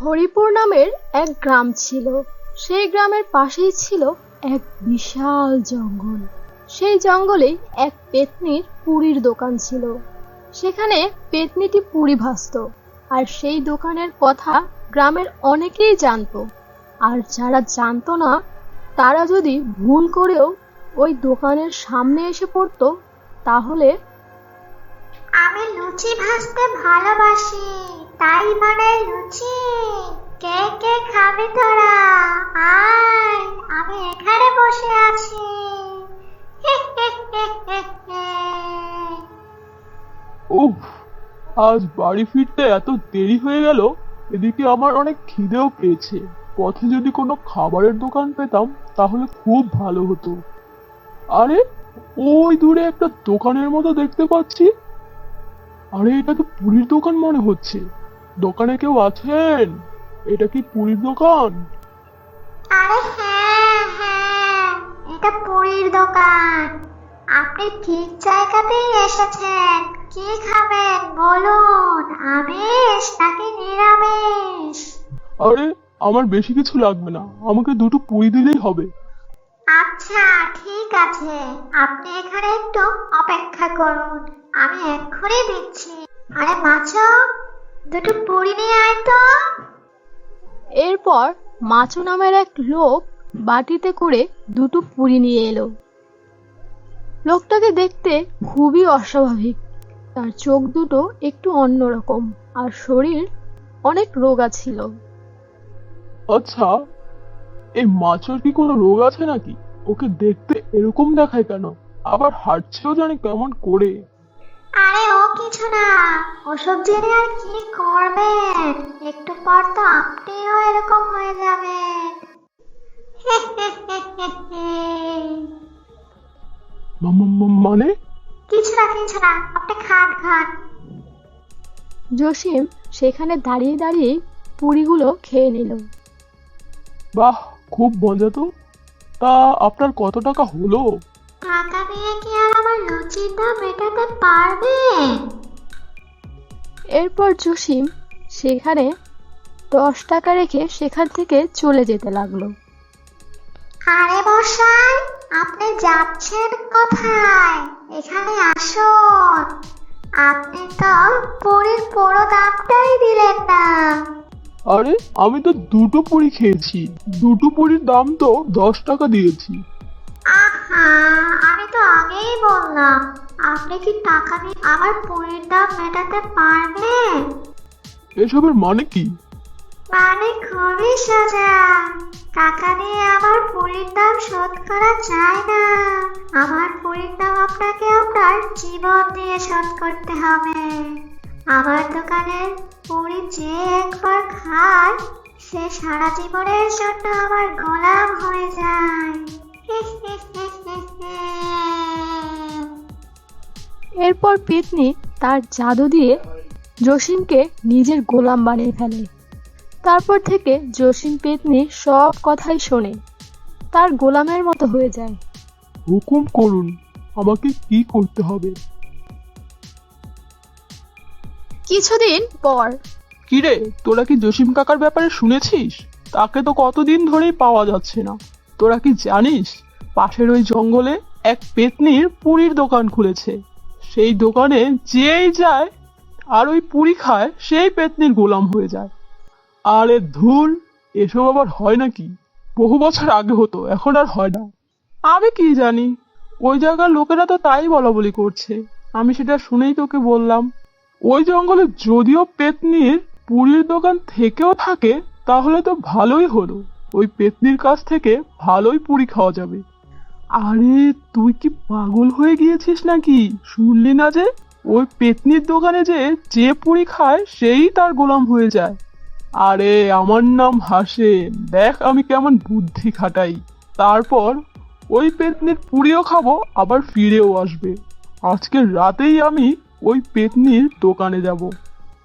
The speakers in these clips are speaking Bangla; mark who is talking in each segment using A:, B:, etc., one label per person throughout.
A: হরিপুর নামের এক গ্রাম ছিল। সেই গ্রামের পাশেই ছিল এক বিশাল জঙ্গল। সেই জঙ্গলে এক পেতনির পুরীর দোকান ছিল। সেখানে পেতনিটি পুরি ভাসত। আর সেই দোকানের কথা গ্রামের অনেকেই জানতো। আর যারা জানতো না, তারা যদি ভুল করেও ওই দোকানের সামনে এসে পড়তো, তাহলে
B: আমি লুচি ভাজতে ভালোবাসি। তাই বানাই লুচি। কে কে খাবি তোরা? আয়, আমি এখানে বসে আছি।
C: উফ, আজ বাড়ি ফিরতে এত দেরি হয়ে গেল, এদিকে আমার অনেক খিদেও পেয়েছে। পথে যদি কোনো খাবারের দোকান পেতাম, তাহলে খুব ভালো হতো। আরে, ওই দূরে একটা দোকানের মতো দেখতে পাচ্ছি। আরে, এটা তো পুরীর দোকান মনে হচ্ছে। দোকানে কেউ আছেন? এটা কি পুরীর দোকান?
B: আরে হ্যাঁ হ্যাঁ এটা পুরীর দোকান। আপনি ঠিক জায়গাতেই এসেছেন। কি খাবেন বলুন? আমিষ নাকি নিরামিষ?
C: আরে আমার বেশি কিছু লাগবে না। আমাকে দুটো পুরি দিলেই হবে।
B: আচ্ছা ঠিক আছে। আপনি এখানে একটু অপেক্ষা করুন। আমি এক্ষুনি দিচ্ছি। আরে মাছো দুটো পুরি নিয়ে আয় তো।
A: এরপর মাচু নামের এক লোক বাটিতে করে দুটো পুরি নিয়ে এলো। লোকটাকে দেখতে খুবই অস্বাভাবিক। তার চোখ দুটো একটু অন্যরকম আর শরীর অনেক রোগা ছিল।
C: আচ্ছা এই মাছের কি কোনো রোগ আছে নাকি? ওকে দেখতে এরকম দেখায় কেন? আবার হাঁটছেও জানি কেমন করে।
B: আরে ও কিছু না ওসব জেনে আর কি করবেন? একটু পর তো আপনিও এরকম হয়ে যাবেন।
C: মানে?
B: কিছু না কিছু না আপনি খান খান।
A: জসিম সেখানে দাঁড়িয়ে দাঁড়িয়ে পুরিগুলো খেয়ে নিল।
C: বাহ খুব মজা তো। তা আপনার কত টাকা হলো?
B: কি আর আমার লুচির দাম মেটাতে পারবেন
A: এরপর জসিম সেখানে দশ টাকা রেখে সেখান থেকে চলে যেতে লাগল।
B: আরে মশাই আপনি যাচ্ছেন কোথায়? এখানে আসুন। আপনি তো পুরীর পুরো দামটাই দিলেন না।
C: আরে আমি তো দুটো পুরি খেয়েছি। দুটো পুরির দাম তো দশ টাকা দিয়েছি।
B: আগেই বললাম আপনি কি টাকা নিয়ে আমার পুরীর দাম মেটাতে পারবেন?
C: এসবের মানে কি?
B: মানে খুবই সোজা। টাকা দিয়ে আমার পুরীর দাম শোধ করা যায় না। আমার পুরীর দাম আপনাকে আপনার জীবন দিয়ে শোধ করতে হবে। আমার দোকানের পুরি যে একবার খায় সে সারা জীবনের জন্য আমার গোলাম হয়ে যায়।
A: এরপর পেতনি তার জাদু দিয়ে জসিমকে নিজের গোলাম বানিয়ে ফেলে। তারপর থেকে জসিম পেতনি সব কথাই শোনে। তার গোলামের মতো হয়ে যায়।
C: হুকুম করুন আমাকে কি করতে হবে?
A: কিছুদিন পর।
C: কিরে তোরা কি জসিম কাকার ব্যাপারে শুনেছিস? তাকে তো কতদিন ধরেই পাওয়া যাচ্ছে না। তোরা কি জানিস পাশের ওই জঙ্গলে এক পেতনির পুরীর দোকান খুলেছে। সেই দোকানে যেই যায় আর ওই পুরি খায়, সেই পেতনির গোলাম হয়ে যায়। আরে ধুর এসব আবার হয় নাকি? বহু বছর আগে হতো, এখন আর হয় না। আমি কি জানি? ওই জায়গার লোকেরা তো তাই বলা বলি করছে। আমি সেটা শুনেই তোকে বললাম। ওই জঙ্গলে যদিও পেতনির পুরীর দোকান থেকেও থাকে, তাহলে তো ভালোই হলো। ওই পেতনির কাছ থেকে ভালোই পুরি খাওয়া যাবে। আরে তুই কি পাগল হয়ে গিয়েছিস নাকি? শুনলি না যে ওই পেতনির দোকানে যে যে পুরি খায় সেই তার গোলাম হয়ে যায়। আরে আমার নাম হাসেন দেখ আমি কেমন বুদ্ধি খাটাই। তারপর ওই পেতনির পুরিও খাব আবার ফিরেও আসবে। আজকে রাতেই আমি ওই পেতনির দোকানে যাব।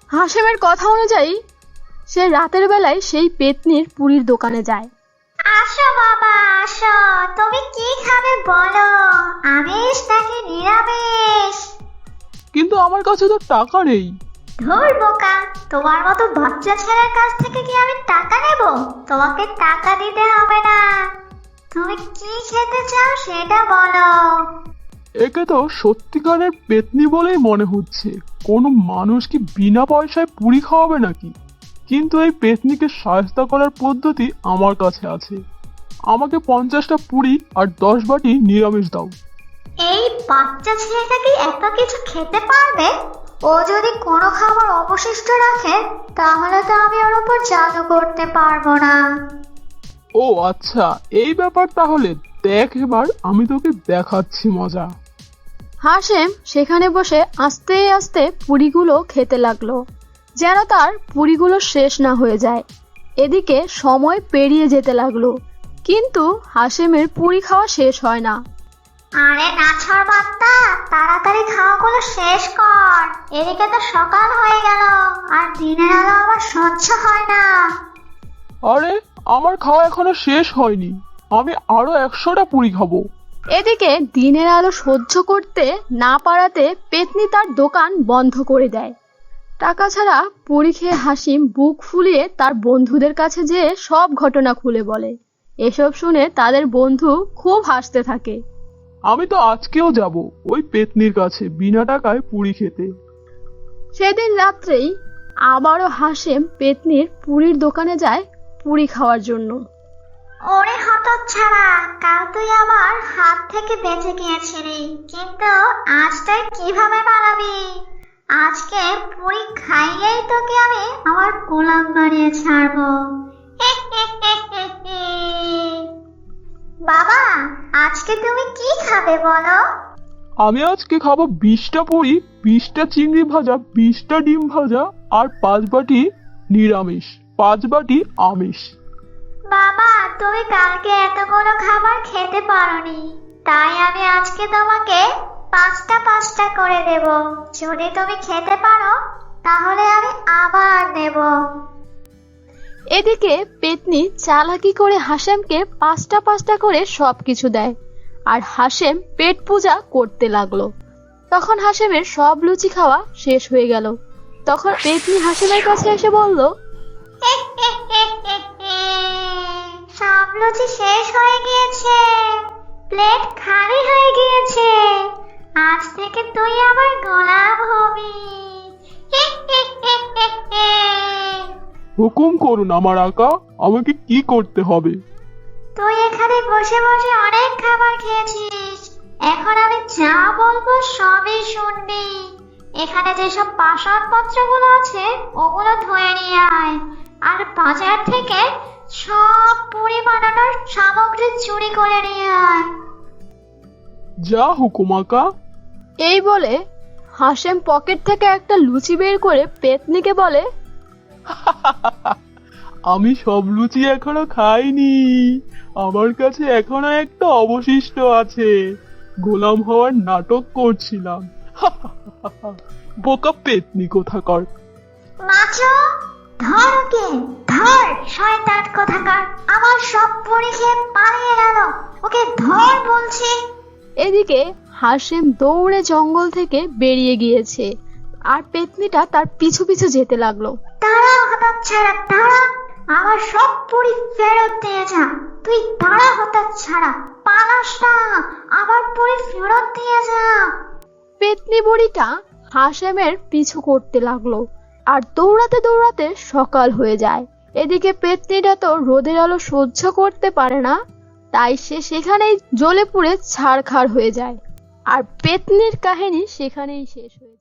A: হাসেমের কথা অনুযায়ী সে রাতের বেলায় সেই পেতনির পুরীর দোকানে যায়।
B: আসো বাবা। আসো তুমি কি খাবে বলো? আমিষ নাকি নিরামিষ?
C: কিন্তু আমার কাছে তো টাকা নেই।
B: ধুর বোকা তোমার মতো বাচ্চা ছেলের কাছ থেকে কি আমি টাকা নেব? তোমাকে টাকা দিতে হবে না। তুমি কি খেতে চাও সেটা বলো।
C: একে তো সত্যিকারের পেতনি বলেই মনে হচ্ছে। কোনো মানুষ কি বিনা পয়সায় পুরি খাওয়াবে নাকি? কিন্তু এই পেতনিকে সাহায্য করার পদ্ধতি আমার কাছে আছে। আমাকে পঞ্চাশটা পুরি আর দশ বাটি নিরামিষ দাও।
B: এই বাচ্চা ছেলেটা কি এত কিছু খেতে পারবে? ও যদি কোনো খাবার অবশিষ্ট রাখে তাহলে তো আমি ওর উপর জাদু করতে পারব না।
C: ও আচ্ছা এই ব্যাপার তাহলে দেখ এবার আমি তোকে দেখাচ্ছি মজা।
A: হাসেম সেখানে বসে আস্তে আস্তে পুরিগুলো খেতে লাগল যেন তার পুরিগুলো শেষ না হয়ে যায়। এদিকে সময় পেরিয়ে যেতে লাগল। কিন্তু হাসেমের পুরি খাওয়া শেষ হয় না।
B: আরে নাছর বাত্তা তাড়াতাড়ি খাওয়াগুলো শেষ কর। এদিকে তো সকাল হয়ে গেল আর দিনের আলো আবার সহ্য হয় না।
C: আরে আমার খাওয়া এখনও শেষ হয়নি। আমি আরও একশোটা পুরি খাব।
A: এদিকে দিনের আলো সহ্য করতে না পারাতে পেতনি তার দোকান বন্ধ করে দেয়। টাকা ছাড়া পুরি খেয়ে হাসিম বুক ফুলিয়ে তার বন্ধুদের কাছে যেয়ে সব ঘটনা খুলে বলে। এসব শুনে তাদের বন্ধু খুব হাসতে থাকে।
C: আমি তো আজকেও যাব ওই পেতনির কাছে বিনা টাকায় পুরি খেতে।
A: সেদিন রাত্রেই আবারও হাসেম পেতনির পুরীর দোকানে যায় পুরি খাওয়ার জন্য।
B: ওরে হতচ্ছাড়া কাল তুই আমার হাত থেকে বেঁচে গিয়েছিলি কিন্তু আজ তুই কীভাবে পালাবি? আজকে পুরি খাইয়েই তোকে আমি আমার গোলাম বানিয়ে ছাড়বো। বাবা আজকে তুমি কি খাবে বলো?
C: আমি আজকে খাব বিশটা পুরি বিশটা চিংড়ি ভাজা বিশটা ডিম ভাজা আর পাঁচ বাটি নিরামিষ পাঁচ বাটি আমিষ।
B: বাবা তুমি কালকে এতগুলো খাবার খেতে পারোনি। তাই আমি আজকে তোমাকে পাঁচটা পাঁচটা করে দেব। যদি তুমি খেতে পারো তাহলে আমি আবার দেব।
A: এদিকে পেতনি চালাকি করে হাসেমকে পাঁচটা পাঁচটা করে সবকিছু দেয়, আর হাসেম পেট পূজা করতে লাগল। তখন হাসেমের সব লুচি খাওয়া শেষ হয়ে গেল। তখন পেতনি হাসেমের কাছে এসে বলল,
B: সব লুচি শেষ হয়ে গিয়েছে, প্লেট খালি হয়ে গিয়েছে, আজ থেকে তুই আমার গোলাম হবি।
C: হুকুম করুন আমার আকা আমাকে কি করতে হবে?
B: তুই এখানে বসে বসে অনেক খাবার খেয়েছিস। এখন আমি যা বলব সবই শুনবি। এখানে যেসব বাসনপত্রগুলো আছে ওগুলো ধুয়ে নিয়ে আয়। আর বাজার থেকে সব পুরি বানানোর সামগ্রী চুরি করে নিয়ে আয়।
C: যা হুকুম আকা।
A: এই বলে হাসেম পকেট থেকে একটা লুচি বের করে পেতনিকে বলে
C: আমি সব লুচি এখনও খাইনি। আমার কাছে এখনও একটা অবশিষ্ট আছে। গোলাম হওয়ার নাটক করছিলাম। বোকা পেতনি কোথাকার।
B: মাছো ধর ওকে ধর শয়তান কোথাকার। আমার সব পুরি খেয়ে পালিয়ে গেল। ওকে ধর বলছি।
A: এদিকে হাসেম দৌড়ে জঙ্গল থেকে বেরিয়ে গিয়েছে। আর পেতনিটা তার পিছু পিছু যেতে লাগল।
B: হতচ্ছাড়া তারা আমার সব পুরি ফেরত দিয়ে যা। তুই তারা হতচ্ছাড়া পালাস না ফেরত দিয়ে যা।
A: পেতনি বুড়িটা হাসেমের পিছু করতে লাগল আর দৌড়াতে দৌড়াতে সকাল হয়ে যায়। এদিকে পেতনিটা তো রোদের আলো সহ্য করতে পারে না, তাই সে সেখানেই জ্বলে পুড়ে ছাড়খাড় হয়ে যায়। আর পেতনির কাহিনী সেখানেই শেষ হয়ে